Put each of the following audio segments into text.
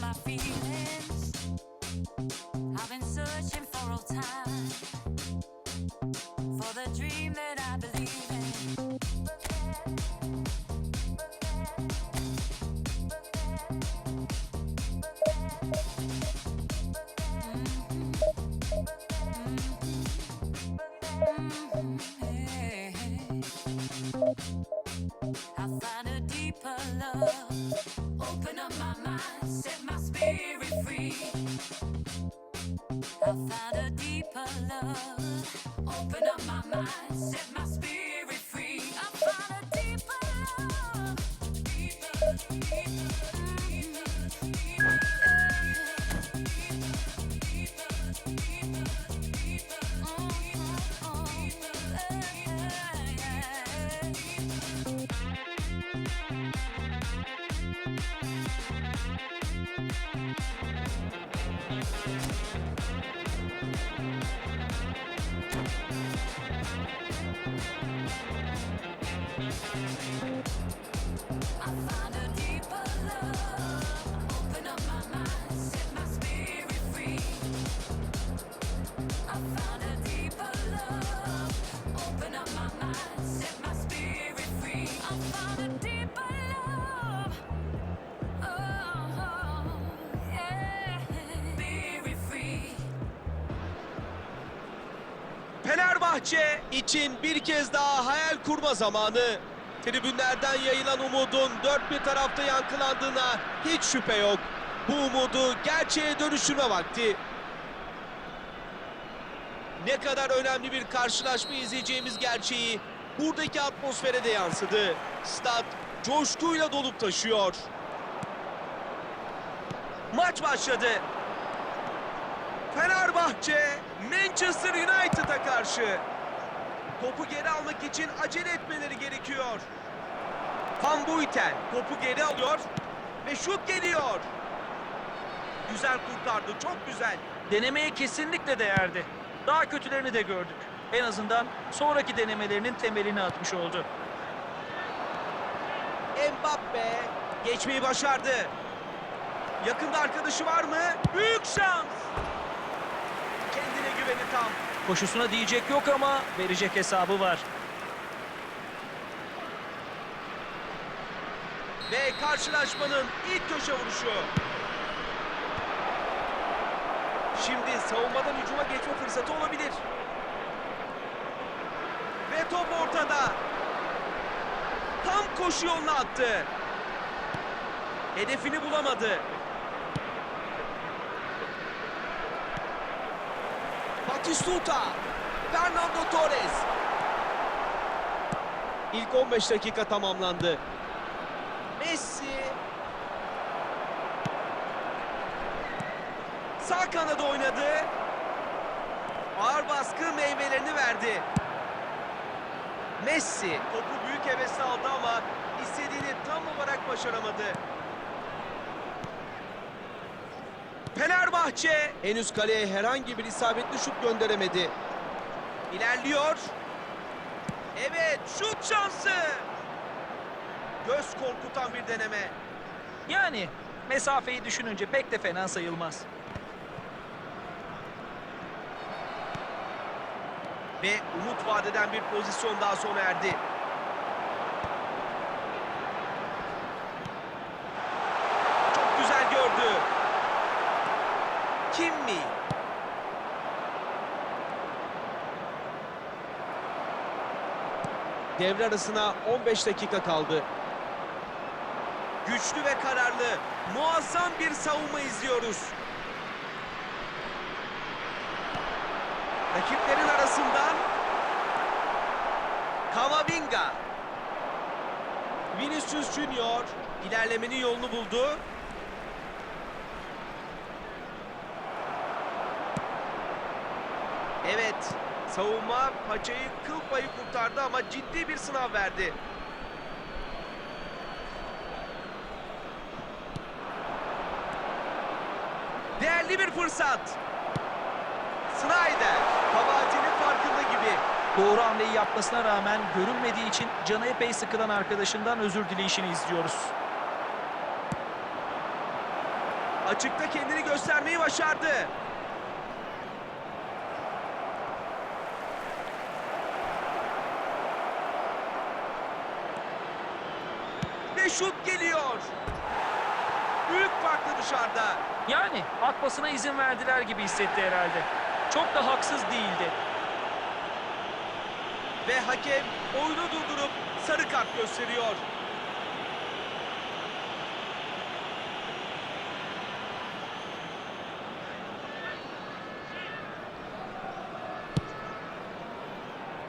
my feelings. I've been searching for all time for the dream that I believe in. I find a deeper love. Fenerbahçe için bir kez daha hayal kurma zamanı. Tribünlerden yayılan umudun dört bir tarafta yankılandığına hiç şüphe yok. Bu umudu gerçeğe dönüştürme vakti. Ne kadar önemli bir karşılaşma izleyeceğimiz gerçeği buradaki atmosfere de yansıdı. Stat coşkuyla dolup taşıyor. Maç başladı. Fenerbahçe Manchester United'a karşı. Topu geri almak için acele etmeleri gerekiyor. Van Buiten topu geri alıyor ve şut geliyor. Güzel kurtardı, çok güzel. Denemeye kesinlikle değerdi. Daha kötülerini de gördük. En azından sonraki denemelerinin temelini atmış oldu. Mbappe geçmeyi başardı. Yakında arkadaşı var mı? Büyük şans. Koşusuna diyecek yok ama verecek hesabı var. Ve karşılaşmanın ilk köşe vuruşu. Şimdi savunmadan hücuma geçme fırsatı olabilir. Ve top ortada. Tam koşu yoluna attı. Hedefini bulamadı. Batistuta. Fernando Torres. İlk 15 dakika tamamlandı. Messi. Sağ kanada oynadı. Ağır baskı meyvelerini verdi. Messi topu büyük hevesle aldı ama istediğini tam olarak başaramadı. Fenerbahçe henüz kaleye herhangi bir isabetli şut gönderemedi. İlerliyor. Evet şut şansı. Göz korkutan bir deneme. Yani mesafeyi düşününce pek de fena sayılmaz. Ve umut vadeden bir pozisyon daha sona erdi. Çok güzel gördü. Kim mi? Devre arasına 15 dakika kaldı. Güçlü ve kararlı, muazzam bir savunma izliyoruz. Rakiplerin arasından Kamavinga. Vinicius Junior ilerlemenin yolunu buldu. Evet, savunma paçayı kıl payı kurtardı ama ciddi bir sınav verdi. Değerli bir fırsat. Snyder kabahatinin farkında gibi. Doğru hamleyi yapmasına rağmen görünmediği için canı epey sıkılan arkadaşından özür dileyişini izliyoruz. Açıkta kendini göstermeyi başardı. Ve şut geliyor. Büyük farklı dışarıda. Yani atmasına izin verdiler gibi hissetti herhalde. Çok da haksız değildi. Ve hakem oyunu durdurup sarı kart gösteriyor.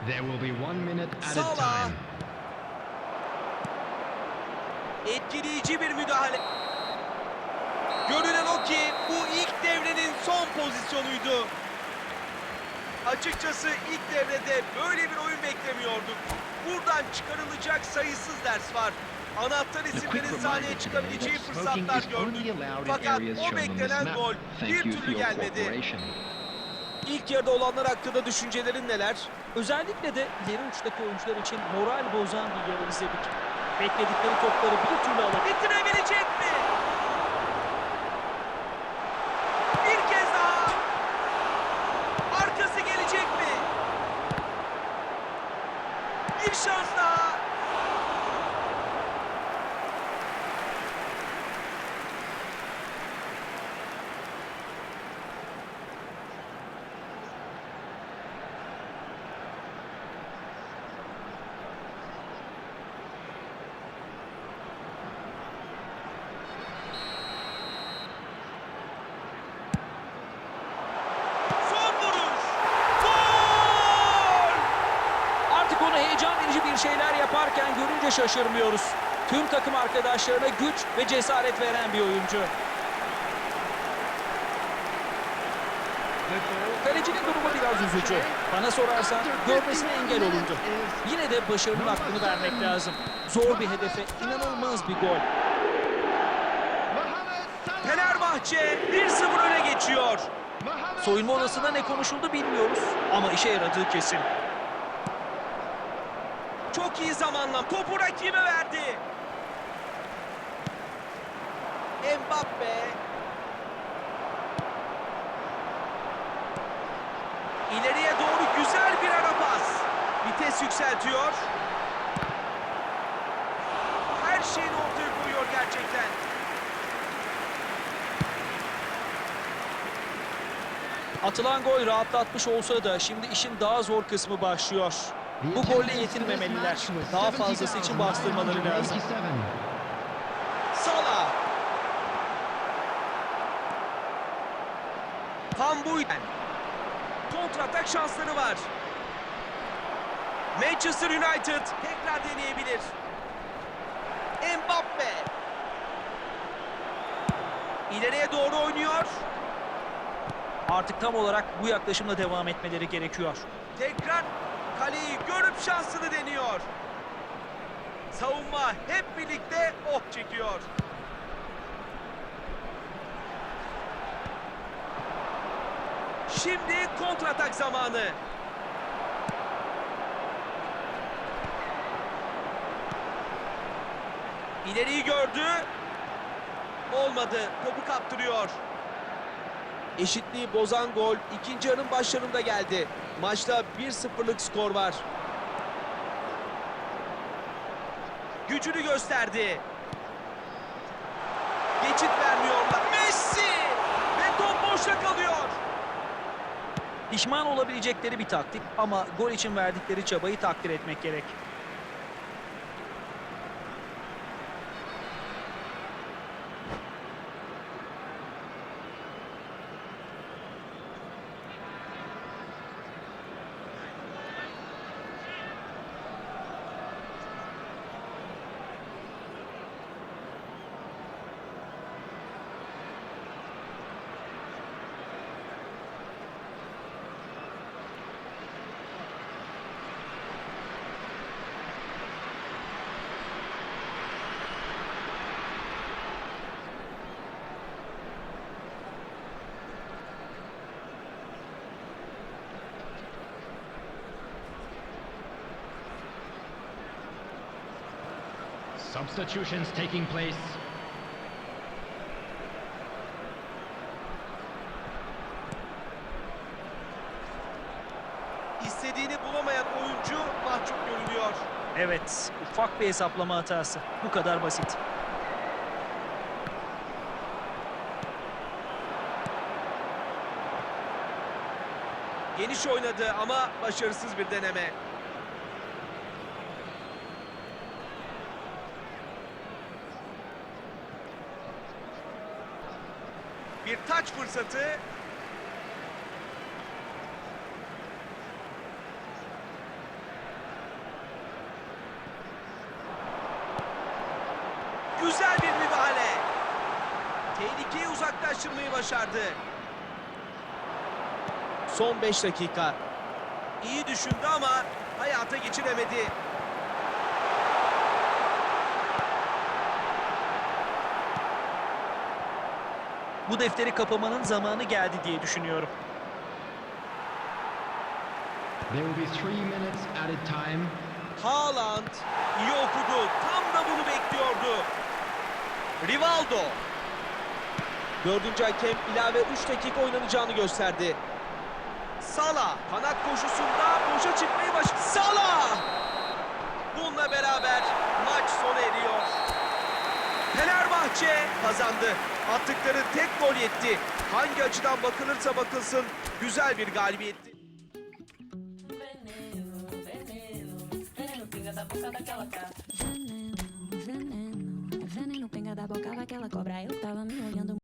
There will be one minute at a Salah. time. Etkileyici bir müdahale. Görünen o ki bu ilk devrenin son pozisyonuydu. Açıkçası ilk devrede böyle bir oyun beklemiyorduk. Buradan çıkarılacak sayısız ders var. Anahtar isimlerin sahneye çıkabileceği fırsatlar gördük. Fakat o beklenen gol bir türlü gelmedi. İlk yarıda olanlar hakkında düşüncelerin neler? Özellikle de ileri uçtaki oyuncular için moral bozan bir yarı izledik. Bekledikleri topları bir türlü alıp Bitirebilecek mi? Bir kez daha. Arkası gelecek mi? Bir şans daha. Son vuruş. Gol! artık onu heyecan verici bir şeyler görünce şaşırmıyoruz. Tüm takım arkadaşlarına güç ve cesaret veren bir oyuncu. Kalecinin durumu biraz üzücü. Bana sorarsan görmesine engel olundu. Yine de başarının hakkını vermek lazım. Zor bir hedefe inanılmaz bir gol. Fenerbahçe 1-0 öne geçiyor. Soyunma odasında ne konuşuldu bilmiyoruz ama işe yaradığı kesin. Çok iyi zamanla topu rakibe verdi. Mbappe. İleriye doğru güzel bir ara pas. Vites yükseltiyor. Her şeyini ortaya koyuyor gerçekten. Atılan gol rahatlatmış olsa da şimdi işin daha zor kısmı başlıyor. Bu golle in yetinmemeliler. Daha fazlası için bastırmaları lazım. 70,987. Salah. Van Buiten. Kontratak şansları var. Manchester United tekrar deneyebilir. Mbappe. İleriye doğru oynuyor. Artık tam olarak bu yaklaşımla devam etmeleri gerekiyor. Tekrar kaleyi görüp şansını deniyor. Savunma hep birlikte oh çekiyor. Şimdi kontratak zamanı. İleriyi gördü. Olmadı. Topu kaptırıyor. Eşitliği bozan gol ikinci yarının başlarında geldi. Maçta 1-0'lık skor var. Gücünü gösterdi. Geçit vermiyorlar. Messi! Ve top boşta kalıyor. Pişman olabilecekleri bir taktik ama gol için verdikleri çabayı takdir etmek gerek. Substitutions taking place. İstediğini bulamayan oyuncu mahcup görünüyor. Evet, ufak bir hesaplama hatası. Bu kadar basit. Geniş oynadı ama başarısız bir deneme. Bir taç fırsatı. Güzel bir müdahale. Tehlikeyi uzaklaştırmayı başardı. Son 5 dakika. İyi düşündü ama hayata geçiremedi. Bu defteri kapamanın zamanı geldi diye düşünüyorum. There will be three minutes added time. Haaland iyi okudu. Tam da bunu bekliyordu. Rivaldo. Dördüncü hakem ilave 3 dakika oynanacağını gösterdi. Salah kanat koşusunda boşa çıkmayı baş... Salah! Bununla beraber maç sona eriyor. Fenerbahçe kazandı. Attıkları tek gol yetti. Hangi açıdan bakılırsa bakılsın güzel bir galibiyetti. Veneno, veneno, veneno pinga da boca daquela cobra. Eu tava me olhando